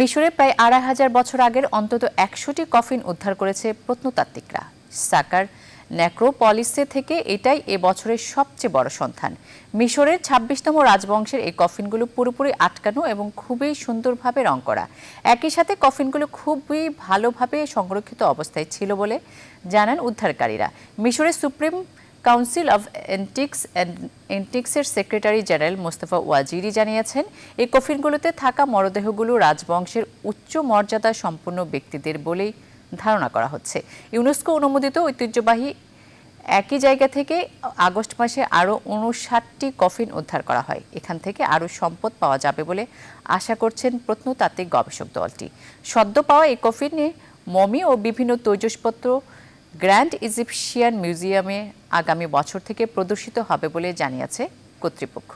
মিশরে প্রায় আড়াই হাজার বছর আগের অন্তত একশোটি কফিন উদ্ধার করেছে প্রত্নতাত্ত্বিকরা। সাকার নেক্রোপলিসে থেকে এটাই এ বছরের সবচেয়ে বড় সন্ধান। মিশরের ছাব্বিশতম রাজবংশের এই কফিনগুলো পুরোপুরি আটকানো এবং খুবই সুন্দরভাবে রং করা। একই সাথে কফিনগুলো খুবই ভালোভাবে সংরক্ষিত অবস্থায় ছিল বলে জানান উদ্ধারকারীরা। মিশরের সুপ্রিম কাউন্সিল অফ এন্টিক্স এন্টিক্সের সেক্রেটারি জেনারেল মোস্তফা ওয়াজিরি জানিয়েছেন, এই কফিনগুলোতে থাকা মরদেহগুলো রাজবংশের উচ্চ মর্যাদা সম্পন্ন ব্যক্তিদের বলেই ধারণা করা হচ্ছে। ইউনেস্কো অনুমোদিত ঐতিহ্যবাহী একই জায়গা থেকে আগস্ট মাসে আরও উনষাটটি কফিন উদ্ধার করা হয়। এখান থেকে আরও সম্পদ পাওয়া যাবে বলে আশা করছেন প্রত্নতাত্ত্বিক গবেষক দলটি। সদ্য পাওয়া এই কফিনে মমি ও বিভিন্ন তৈজসপত্র গ্র্যান্ড ইজিপশিয়ান মিউজিয়ামে আগামী বছর থেকে প্রদর্শিত হবে বলে জানিয়েছে কর্তৃপক্ষ।